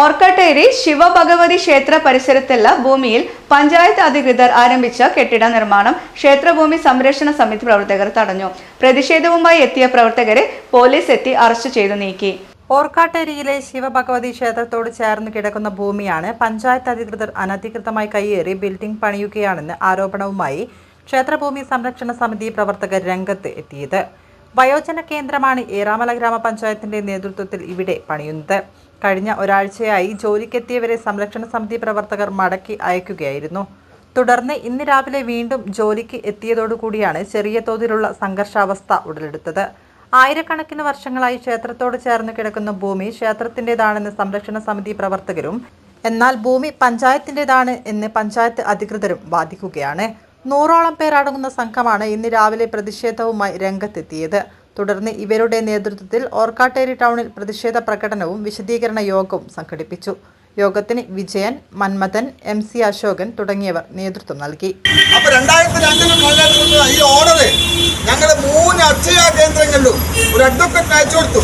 ഓർക്കട്ടേരി ശിവഭഗവതി ക്ഷേത്ര പരിസരത്തുള്ള ഭൂമിയിൽ പഞ്ചായത്ത് അധികൃതർ ആരംഭിച്ച കെട്ടിട നിർമ്മാണം ക്ഷേത്രഭൂമി സംരക്ഷണ സമിതി പ്രവർത്തകർ തടഞ്ഞു. പ്രതിഷേധവുമായി എത്തിയ പ്രവർത്തകരെ പോലീസ് എത്തി അറസ്റ്റ് ചെയ്തു നീക്കി. ഓർക്കാട്ടേരിയിലെ ശിവഭഗവതി ക്ഷേത്രത്തോട് ചേർന്ന് കിടക്കുന്ന ഭൂമിയാണ് പഞ്ചായത്ത് അധികൃതർ അനധികൃതമായി കയ്യേറി ബിൽഡിംഗ് പണിയുകയാണെന്ന് ആരോപണവുമായി ക്ഷേത്രഭൂമി സംരക്ഷണ സമിതി പ്രവർത്തകർ രംഗത്ത് എത്തിയത്. വയോജന കേന്ദ്രമാണ് ഏറാമല ഗ്രാമപഞ്ചായത്തിന്റെ നേതൃത്വത്തിൽ ഇവിടെ പണിയുന്നത്. കഴിഞ്ഞ ഒരാഴ്ചയായി ജോലിക്കെത്തിയവരെ സംരക്ഷണ സമിതി പ്രവർത്തകർ മടക്കി അയക്കുകയായിരുന്നു. തുടർന്ന് ഇന്ന് രാവിലെ വീണ്ടും ജോലിക്ക് എത്തിയതോടുകൂടിയാണ് ചെറിയ തോതിലുള്ള സംഘർഷാവസ്ഥ ഉടലെടുത്തത്. ആയിരക്കണക്കിന് വർഷങ്ങളായി ക്ഷേത്രത്തോട് ചേർന്ന് കിടക്കുന്ന ഭൂമി ക്ഷേത്രത്തിന്റെതാണെന്ന് സംരക്ഷണ സമിതി പ്രവർത്തകരും എന്നാൽ ഭൂമി പഞ്ചായത്തിന്റെതാണ് എന്ന് പഞ്ചായത്ത് അധികൃതരും വാദിക്കുകയാണ്. നൂറോളം പേർ അടങ്ങുന്ന സംഘമാണ് ഇന്ന് രാവിലെ പ്രതിഷേധവുമായി രംഗത്തെത്തിയത്. തുടർന്ന് ഇവരുടെ നേതൃത്വത്തിൽ ഓർക്കാട്ടേരി ടൗണിൽ പ്രതിഷേധ പ്രകടനവും വിശദീകരണ യോഗവും സംഘടിപ്പിച്ചു. യോഗത്തിന് വിജയൻ മന്മഥൻ എം സി അശോകൻ തുടങ്ങിയവർ നേതൃത്വം നൽകി. അപ്പൊ രണ്ടായിരത്തി രണ്ടിന് ഈ ഓർഡർ ഞങ്ങൾ മൂന്ന് അക്ഷയ കേന്ദ്രങ്ങളിലും ഒരു അഡ്വക്കറ്റ് അയച്ചു കൊടുത്തു.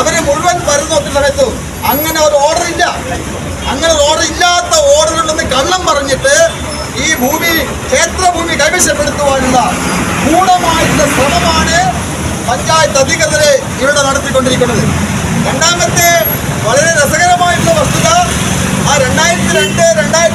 അവർ മുഴുവൻ വരുന്ന സമയത്തും അങ്ങനെ ഒരു ഓർഡർ ഇല്ല. അങ്ങനെ ഒരു ഓർഡർ ഇല്ലാത്ത ഓർഡറിൽ നിന്ന് കള്ളം പറഞ്ഞിട്ട് ഈ ഭൂമി ക്ഷേത്രഭൂമി കൈവശപ്പെടുത്തുവാനുള്ള ഗൂഢമായിട്ടുള്ള ശ്രമമാണ് പഞ്ചായത്ത് അധികൃതരെ ഇവിടെ നടത്തിക്കൊണ്ടിരിക്കുന്നത്. രണ്ടാമത്തെ വളരെ രസകരമായിട്ടുള്ള വസ്തുത ആ രണ്ടായിരത്തി രണ്ട് രണ്ടായിരത്തി